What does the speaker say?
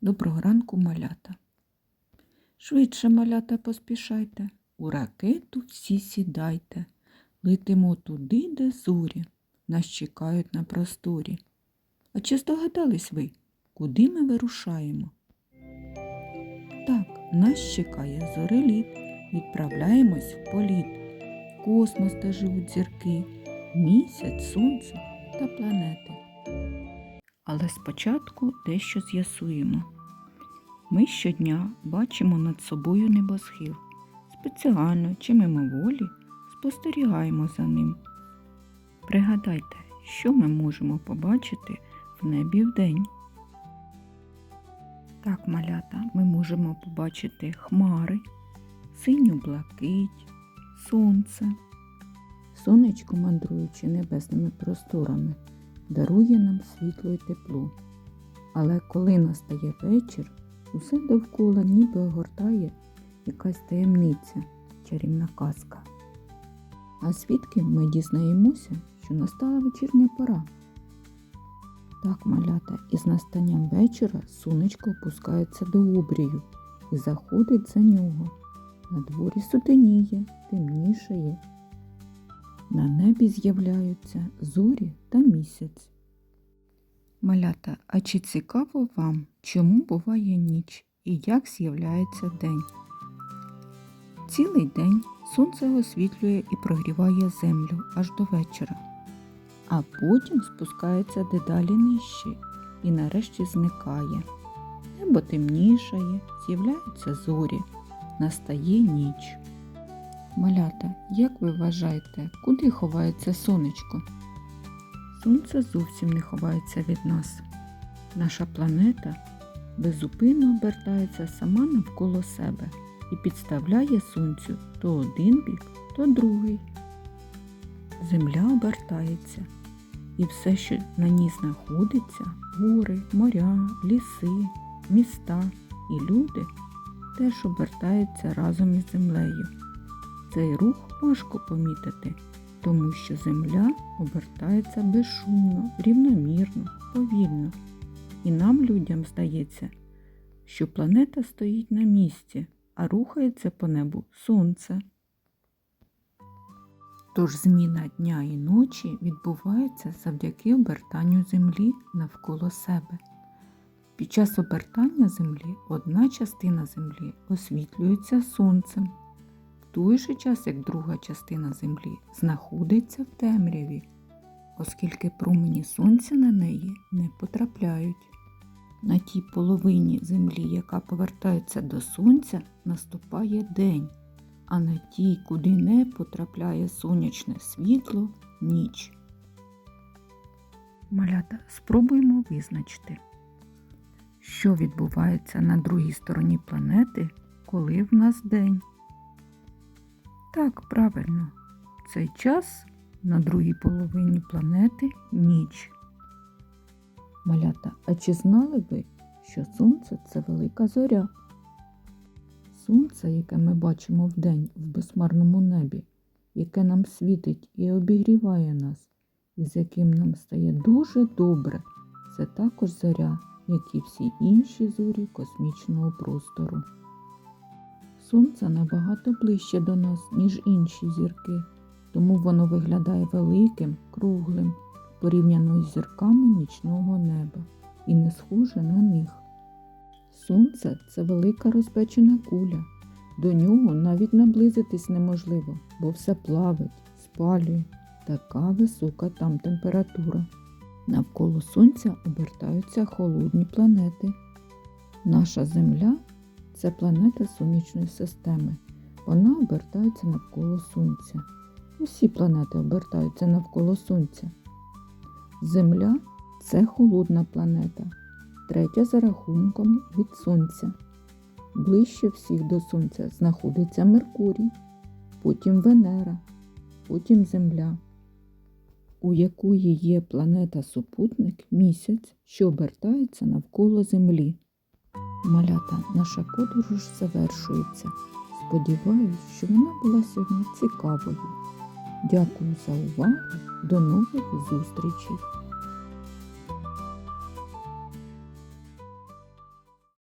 Доброго ранку, малята. Швидше, малята, поспішайте, у ракету всі сідайте. Летимо туди, де зорі, нас чекають на просторі. А чи здогадались ви, куди ми вирушаємо? Так, нас чекає зореліт, відправляємось в політ. Космос, де живуть зірки, місяць, сонце та планети. Але спочатку дещо з'ясуємо. Ми щодня бачимо над собою небосхил. Спеціально чи мимоволі спостерігаємо за ним. Пригадайте, що ми можемо побачити в небі вдень. Так, малята, ми можемо побачити хмари, синю блакить, сонце. Сонечко, мандруючи небесними просторами, дарує нам світло і тепло. Але коли настає вечір, усе довкола ніби огортає якась таємниця, чарівна казка. А звідки ми дізнаємося, що настала вечірня пора. Так, малята, із настанням вечора сонечко опускається до обрію і заходить за нього. На дворі сутеніє, темнішає. На небі з'являються зорі та місяць. Малята, а чи цікаво вам, чому буває ніч і як з'являється день? Цілий день сонце освітлює і прогріває землю аж до вечора, а потім спускається дедалі нижче і нарешті зникає. Небо темнішає, з'являються зорі, настає ніч. Малята, як ви вважаєте, куди ховається сонечко? Сонце зовсім не ховається від нас. Наша планета безупинно обертається сама навколо себе і підставляє сонцю то один бік, то другий. Земля обертається, і все, що на ній знаходиться, гори, моря, ліси, міста і люди, теж обертаються разом із землею. Цей рух важко помітити, тому що земля обертається безшумно, рівномірно, повільно. І нам, людям, здається, що планета стоїть на місці, а рухається по небу сонце. Тож зміна дня і ночі відбувається завдяки обертанню Землі навколо себе. Під час обертання Землі одна частина Землі освітлюється сонцем, той же час як друга частина Землі знаходиться в темряві, оскільки промені сонця на неї не потрапляють. На тій половині землі, яка повертається до сонця, наступає день, а на тій, куди не потрапляє сонячне світло, ніч. Малята, спробуємо визначити, що відбувається на другій стороні планети, коли в нас день. Так, правильно, цей час на другій половині планети ніч. Малята, а чи знали ви, що сонце це велика зоря? Сонце, яке ми бачимо вдень в безмарному небі, яке нам світить і обігріває нас, і з яким нам стає дуже добре, це також зоря, як і всі інші зорі космічного простору. Сонце набагато ближче до нас, ніж інші зірки, тому воно виглядає великим, круглим порівняно із зірками нічного неба і не схоже на них. Сонце це велика розпечена куля. До нього навіть наблизитись неможливо, бо все плавить, спалює. Така висока там температура. Навколо Сонця обертаються холодні планети. Наша Земля це планета сонячної системи. Вона обертається навколо Сонця. Усі планети обертаються навколо Сонця. Земля це холодна планета, третя за рахунком від Сонця. Ближче всіх до Сонця знаходиться Меркурій, потім Венера, потім Земля, у якої є планета-супутник місяць, що обертається навколо Землі. Малята, наша подорож завершується. Сподіваюсь, що вона була сьогодні цікавою. Дякую за увагу. До нових зустрічей!